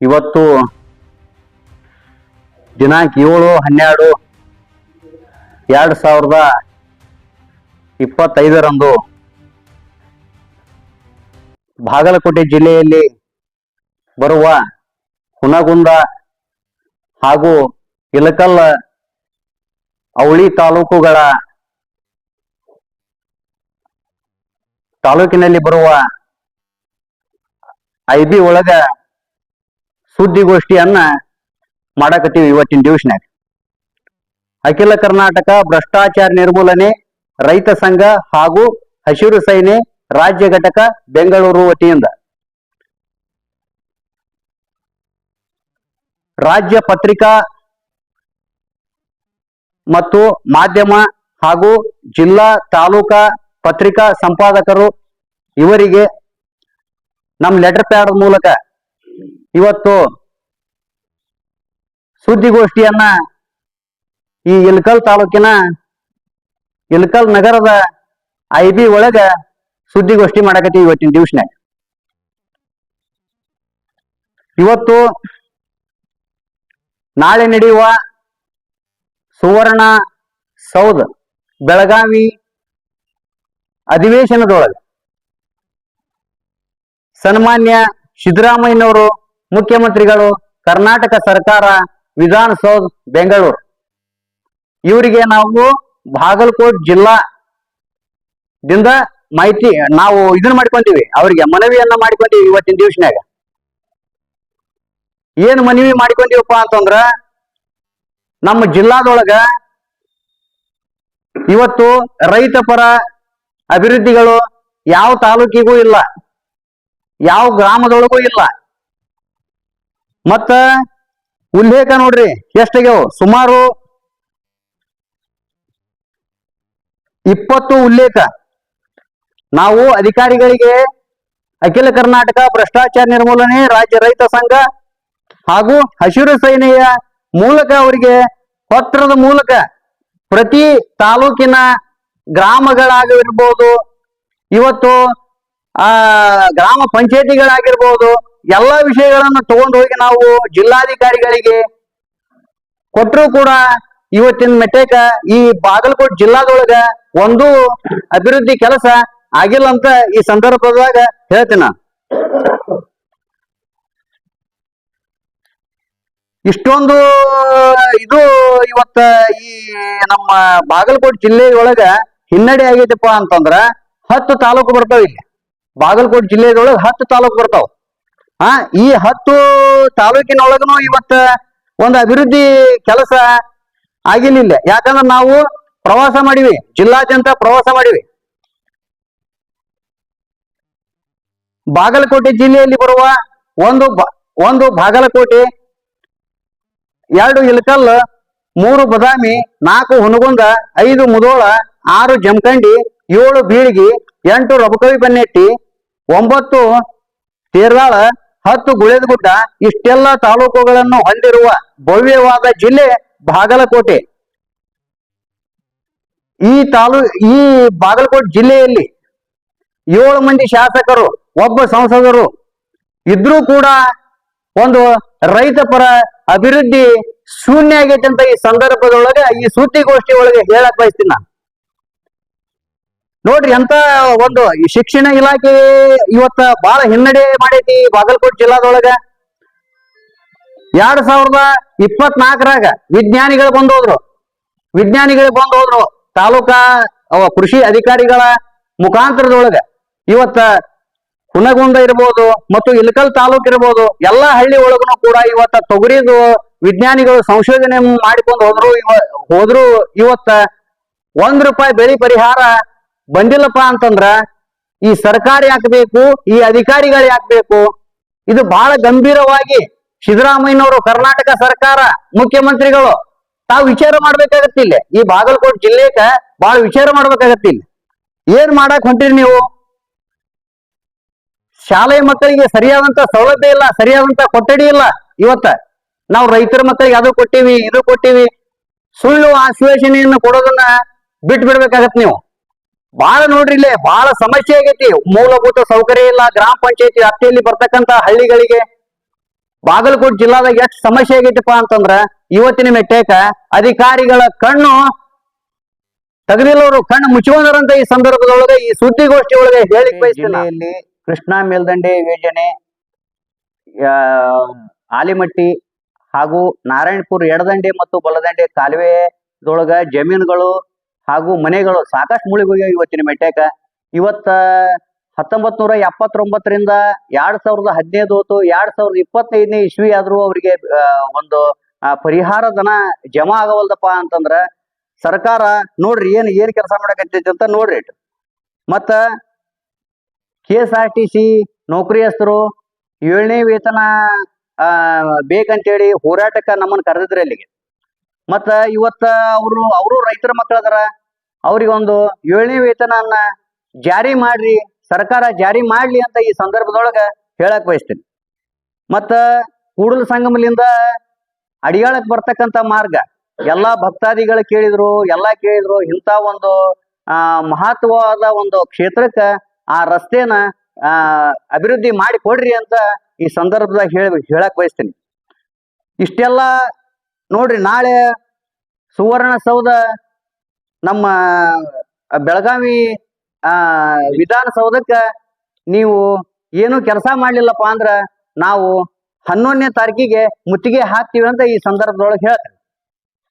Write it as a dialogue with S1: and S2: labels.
S1: ಇವತ್ತು ದಿನಾಂಕ ಏಳು, ಹನ್ನೆರಡು, ಎರಡು ಸಾವಿರದ ಇಪ್ಪತ್ತೈದರಂದು ಬಾಗಲಕೋಟೆ ಜಿಲ್ಲೆಯಲ್ಲಿ ಬರುವ ಹುನಗುಂದ ಹಾಗೂ ಇಲಕಲ್ ಅವಳಿ ತಾಲೂಕುಗಳ ತಾಲೂಕಿನಲ್ಲಿ ಬರುವ ಐಬಿ ಒಳಗ ಸುದ್ದಿಗೋಷ್ಠಿಯನ್ನ ಮಾಡಕತ್ತೀವಿ ಇವತ್ತಿನ ದಿವಸನಾಗ ಅಖಿಲ ಕರ್ನಾಟಕ ಭ್ರಷ್ಟಾಚಾರ ನಿರ್ಮೂಲನೆ, ರೈತ ಸಂಘ ಹಾಗೂ ಹಸಿರು ಸೇನೆ ರಾಜ್ಯ ಘಟಕ ಬೆಂಗಳೂರು ವತಿಯಿಂದ. ರಾಜ್ಯ ಪತ್ರಿಕಾ ಮತ್ತು ಮಾಧ್ಯಮ ಹಾಗೂ ಜಿಲ್ಲಾ ತಾಲೂಕಾ ಪತ್ರಿಕಾ ಸಂಪಾದಕರು ಇವರಿಗೆ ನಮ್ಮ ಲೆಟರ್ ಪ್ಯಾಡ್ ಮೂಲಕ ಇವತ್ತು ಸುದ್ದಿಗೋಷ್ಠಿಯನ್ನ ಈ ಇಲ್ಕಲ್ ತಾಲೂಕಿನ ಇಲ್ಕಲ್ ನಗರದ ಐ ಬಿ ಒಳಗ ಸುದ್ದಿಗೋಷ್ಠಿ ಮಾಡಕತ್ತೀವಿ ಇವತ್ತಿನ ಟ್ಯೂಷನ್ಯಾಗ ಇವತ್ತು ನಾಳೆ ನಡೆಯುವ ಸುವರ್ಣ ಸೌಧ ಬೆಳಗಾವಿ ಅಧಿವೇಶನದೊಳಗೆ ಸನ್ಮಾನ್ಯ ಸಿದ್ದರಾಮಯ್ಯನವರು ಮುಖ್ಯಮಂತ್ರಿಗಳು, ಕರ್ನಾಟಕ ಸರ್ಕಾರ ವಿಧಾನಸೌಧ ಬೆಂಗಳೂರು. ಇವರಿಗೆ ನಾವು ಬಾಗಲಕೋಟ್ ಜಿಲ್ಲಾ ದಿಂದ ಮಾಹಿತಿ, ನಾವು ಇದನ್ನ ಮಾಡ್ಕೊಂತೀವಿ ಅವರಿಗೆ ಮನವಿಯನ್ನ ಮಾಡ್ಕೊಂತೀವಿ ಇವತ್ತಿನ ದಿವಸನಾಗ ಏನ್ ಮನವಿ ಮಾಡ್ಕೊಂತೀವಪ್ಪ ಅಂತಂದ್ರ, ನಮ್ಮ ಜಿಲ್ಲಾದೊಳಗ ಇವತ್ತು ರೈತ ಪರ ಅಭಿವೃದ್ಧಿಗಳು ಯಾವ ತಾಲೂಕಿಗೂ ಇಲ್ಲ. ಯಾವ ಗ್ರಾಮದೊಳಗೂ ಇಲ್ಲ. ಮತ್ತ ಉಲ್ಲೇಖ ನೋಡ್ರಿ, ಎಷ್ಟಾಗ್ಯಾವ? ಸುಮಾರು ಇಪ್ಪತ್ತು ಉಲ್ಲೇಖ. ನಾವು ಅಧಿಕಾರಿಗಳಿಗೆ ಅಖಿಲ ಕರ್ನಾಟಕ ಭ್ರಷ್ಟಾಚಾರ ನಿರ್ಮೂಲನೆ ರಾಜ್ಯ ರೈತ ಸಂಘ ಹಾಗೂ ಹಸಿರು ಸೇನೆಯ ಮೂಲಕ ಅವರಿಗೆ ಪತ್ರದ ಮೂಲಕ ಪ್ರತಿ ತಾಲೂಕಿನ ಗ್ರಾಮಗಳಾಗಿರ್ಬೋದು, ಇವತ್ತು ಆ ಗ್ರಾಮ ಪಂಚಾಯತಿಗಳಾಗಿರ್ಬೋದು, ಎಲ್ಲ ವಿಷಯಗಳನ್ನು ತಗೊಂಡು ಹೋಗಿ ನಾವು ಜಿಲ್ಲಾಧಿಕಾರಿಗಳಿಗೆ ಕೊಟ್ಟರು ಕೂಡ ಇವತ್ತಿನ ಮೆಟ್ಟೇಕ ಈ ಬಾಗಲಕೋಟೆ ಜಿಲ್ಲಾದೊಳಗ ಒಂದು ಅಭಿವೃದ್ಧಿ ಕೆಲಸ ಆಗಿಲ್ಲ ಅಂತ ಈ ಸಂದರ್ಭದಾಗ ಹೇಳ್ತೀನಿ. ಇಷ್ಟೊಂದು ಇದು ಇವತ್ತ ಈ ನಮ್ಮ ಬಾಗಲಕೋಟೆ ಜಿಲ್ಲೆಯೊಳಗ ಹಿನ್ನಡೆ ಆಗೈತಪ್ಪ ಅಂತಂದ್ರ ಹತ್ತು ತಾಲೂಕು ಬರ್ತಾವ ಇಲ್ಲಿ ಬಾಗಲಕೋಟ್ ಜಿಲ್ಲೆದೊಳಗ ಹತ್ತು ತಾಲೂಕು ಬರ್ತಾವ. ಆ, ಈ ಹತ್ತು ತಾಲೂಕಿನೊಳಗನು ಇವತ್ತ ಒಂದು ಅಭಿವೃದ್ಧಿ ಕೆಲಸ ಆಗಿಲಿಲ್ಲ ಯಾಕಂದ್ರೆ ನಾವು ಪ್ರವಾಸ ಮಾಡಿವಿ, ಜಿಲ್ಲಾದ್ಯಂತ ಪ್ರವಾಸ ಮಾಡಿವಿ. ಬಾಗಲಕೋಟೆ ಜಿಲ್ಲೆಯಲ್ಲಿ ಬರುವ ಒಂದು ಒಂದು ಬಾಗಲಕೋಟೆ, ಎರಡು ಇಲಕಲ್ ಮೂರು ಬದಾಮಿ, ನಾಲ್ಕು ಹುನಗುಂದ ಐದು ಮುದೋಳ, ಆರು ಜಮಖಂಡಿ ಏಳು ಬೀಳ್ಗಿ ಎಂಟು ರಬಕವಿ ಬನ್ನೆಟ್ಟಿ, ಒಂಬತ್ತು ತೇರ್ದಾಳ, ಹತ್ತು ಗುಳೇದಗುಡ್ಡ, ಇಷ್ಟೆಲ್ಲ ತಾಲೂಕುಗಳನ್ನು ಹೊಂದಿರುವ ಭವ್ಯವಾದ ಜಿಲ್ಲೆ ಬಾಗಲಕೋಟೆ. ಈ ತಾಲೂ, ಈ ಬಾಗಲಕೋಟೆ ಜಿಲ್ಲೆಯಲ್ಲಿ ಏಳು ಮಂದಿ ಶಾಸಕರು, ಒಬ್ಬ ಸಂಸದರು ಇದ್ರೂ ಕೂಡ ಒಂದು ರೈತ ಪರ ಅಭಿವೃದ್ಧಿ ಶೂನ್ಯ ಆಗೈತೆ ಈ ಸಂದರ್ಭದೊಳಗೆ, ಈ ಸುದ್ದಿಗೋಷ್ಠಿ ಒಳಗೆ ಹೇಳಕ್ ಬಯಸ್ತೀನಿ ನಾನು. ನೋಡ್ರಿ ಅಂತ ಒಂದು ಶಿಕ್ಷಣ ಇಲಾಖೆ ಇವತ್ತ ಬಹಳ ಹಿನ್ನಡೆ ಮಾಡೈತಿ ಬಾಗಲಕೋಟ್ ಜಿಲ್ಲಾದೊಳಗ. ಎರಡ್ ಸಾವಿರದ ಇಪ್ಪತ್ನಾಲ್ಕರಾಗ ವಿಜ್ಞಾನಿಗಳು ಬಂದು ಹೋದ್ರು ವಿಜ್ಞಾನಿಗಳು ಬಂದು ಹೋದ್ರು ತಾಲೂಕಾ ಅವ ಕೃಷಿ ಅಧಿಕಾರಿಗಳ ಮುಖಾಂತರದೊಳಗ. ಇವತ್ತ ಹುನಗುಂದ ಇರ್ಬೋದು ಮತ್ತು ಇಲಕಲ್ ತಾಲೂಕ್ ಇರ್ಬೋದು ಎಲ್ಲಾ ಹಳ್ಳಿ ಒಳಗೂ ಕೂಡ ಇವತ್ತ ತೊಗರಿದು ವಿಜ್ಞಾನಿಗಳು ಸಂಶೋಧನೆ ಮಾಡಿಕೊಂಡು ಹೋದ್ರು. ಇವ ಹೋದ್ರು ಇವತ್ತ ಒಂದ್ ರೂಪಾಯಿ ಬೆಳೆ ಪರಿಹಾರ ಬಂದಿಲ್ಲಪ್ಪ ಅಂತಂದ್ರ ಈ ಸರ್ಕಾರ ಯಾಕಬೇಕು ಈ ಅಧಿಕಾರಿಗಳು ಯಾಕಬೇಕು ಇದು ಬಹಳ ಗಂಭೀರವಾಗಿ ಸಿದ್ದರಾಮಯ್ಯನವರು, ಕರ್ನಾಟಕ ಸರ್ಕಾರ, ಮುಖ್ಯಮಂತ್ರಿಗಳು ತಾವು ವಿಚಾರ ಮಾಡ್ಬೇಕಾಗತ್ತಿಲ್ಲ ಈ ಬಾಗಲಕೋಟ್ ಜಿಲ್ಲೆಕ ಬಹಳ ವಿಚಾರ ಮಾಡ್ಬೇಕಾಗತ್ತಿಲ್ಲ ಏನ್ ಮಾಡಕ್ ಹೊಂಟಿರಿ ನೀವು? ಶಾಲೆ ಮಕ್ಕಳಿಗೆ ಸರಿಯಾದಂತ ಸೌಲಭ್ಯ ಇಲ್ಲ, ಸರಿಯಾದಂತ ಕೊಠಡಿ ಇಲ್ಲ. ಇವತ್ತ ನಾವು ರೈತರ ಮಕ್ಕಳಿಗೆ ಅದು ಕೊಟ್ಟಿವಿ, ಇದು ಕೊಟ್ಟಿವಿ. ಸುಳ್ಳು ಆಶ್ವಾಸನೆಯನ್ನು ಕೊಡೋದನ್ನ ಬಿಟ್ಟು ಬಿಡ್ಬೇಕಾಗತ್ ನೀವು. ಬಹಳ ನೋಡ್ರಿ ಇಲ್ಲೇ ಬಹಳ ಸಮಸ್ಯೆ ಆಗೈತಿ. ಮೂಲಭೂತ ಸೌಕರ್ಯ ಇಲ್ಲ ಗ್ರಾಮ ಪಂಚಾಯತಿ ವ್ಯಾಪ್ತಿಯಲ್ಲಿ ಬರ್ತಕ್ಕಂತ ಹಳ್ಳಿಗಳಿಗೆ. ಬಾಗಲಕೋಟೆ ಜಿಲ್ಲಾದಾಗ ಎಷ್ಟು ಸಮಸ್ಯೆ ಆಗೈತಿಪ್ಪ ಅಂತಂದ್ರ ಇವತ್ತಿನ ಮೆಟ್ಟೇಕ ಅಧಿಕಾರಿಗಳ ಕಣ್ಣು ತೆಗೆದಿಲ್ಲವರು ಕಣ್ಣು ಮುಚ್ಕೊಂಡರಂತ ಈ ಸಂದರ್ಭದೊಳಗೆ ಈ ಸುದ್ದಿಗೋಷ್ಠಿ ಒಳಗೆ ಹೇಳಿ ಜಿಲ್ಲೆಯಲ್ಲಿ ಕೃಷ್ಣಾ ಮೇಲ್ದಂಡೆ ಯೋಜನೆ ಆಲಿಮಟ್ಟಿ ಹಾಗೂ ನಾರಾಯಣಪುರ ಎಡದಂಡೆ ಮತ್ತು ಬಲದಂಡೆ ಕಾಲುವೆದೊಳಗ ಜಮೀನುಗಳು ಹಾಗೂ ಮನೆಗಳು ಸಾಕಷ್ಟು ಮುಳುಗೋಗ್ಯಾವ ಇವತ್ತಿನ ಮೆಟ್ಯಾಕ ಇವತ್ತ ಹತ್ತೊಂಬತ್ ನೂರ ಎಪ್ಪತ್ತೊಂಬತ್ತರಿಂದ ಎರಡ್ ಸಾವಿರದ ಹದಿನೈದು ಹೊತ್ತು ಎರಡ್ ಸಾವಿರದ ಇಪ್ಪತ್ತೈದನೇ ಇಸ್ವಿ ಆದ್ರೂ ಅವರಿಗೆ ಒಂದು ಪರಿಹಾರ ಧನ ಜಮಾ ಆಗವಲ್ದಪ್ಪ ಅಂತಂದ್ರ ಸರ್ಕಾರ ನೋಡ್ರಿ ಏನ್ ಏನ್ ಕೆಲಸ ಮಾಡಕತ್ತೈತಿ ಅಂತ ನೋಡ್ರಿ. ಮತ್ತ K S R T C ನೌಕರಿಯಸ್ಥರು ಏಳನೇ ವೇತನ, ಆ, ಬೇಕಂತೇಳಿ ಹೋರಾಟಕ್ಕ ನಮ್ಮನ್ನ ಕರೆದಿದ್ರೆ ಅಲ್ಲಿಗೆ ಮತ್ತ ಇವತ್ತ ಅವರು ಅವರು ರೈತರ ಮಕ್ಕಳದಾರ ಅವ್ರಿಗೊಂದು ಏಳನೇ ವೇತನನ್ನ ಜಾರಿ ಮಾಡ್ರಿ, ಸರ್ಕಾರ ಜಾರಿ ಮಾಡ್ಲಿ ಅಂತ ಈ ಸಂದರ್ಭದೊಳಗ ಹೇಳಕ್ ಬಯಸ್ತೀನಿ. ಮತ್ತ ಕೂಡಲ ಸಂಗಮಲಿಂದ ಅಡಿಯಾಳಕ್ ಬರ್ತಕ್ಕಂತ ಮಾರ್ಗ, ಎಲ್ಲಾ ಭಕ್ತಾದಿಗಳು ಕೇಳಿದ್ರು, ಎಲ್ಲಾ ಕೇಳಿದ್ರು, ಇಂಥ ಒಂದು, ಆ, ಮಹತ್ವವಾದ ಒಂದು ಕ್ಷೇತ್ರಕ್ಕ ಆ ರಸ್ತೆನ, ಆ, ಅಭಿವೃದ್ಧಿ ಮಾಡಿ ಕೊಡ್ರಿ ಅಂತ ಈ ಸಂದರ್ಭದಾಗ ಹೇಳ, ಹೇಳಕ್ ಬಯಸ್ತೀನಿ. ಇಷ್ಟೆಲ್ಲ ನೋಡ್ರಿ, ನಾಳೆ ಸುವರ್ಣಸೌಧ ನಮ್ಮ ಬೆಳಗಾವಿ, ಆ, ವಿಧಾನಸೌಧಕ್ಕ ನೀವು ಏನು ಕೆಲಸ ಮಾಡ್ಲಿಲ್ಲಪ್ಪ ಅಂದ್ರ ನಾವು ಹನ್ನೊಂದನೇ ತಾರೀಕಿಗೆ ಮುತ್ತಿಗೆ ಹಾಕ್ತೀವಿ ಅಂತ ಈ ಸಂದರ್ಭದೊಳಗೆ ಹೇಳ್ತೀನಿ.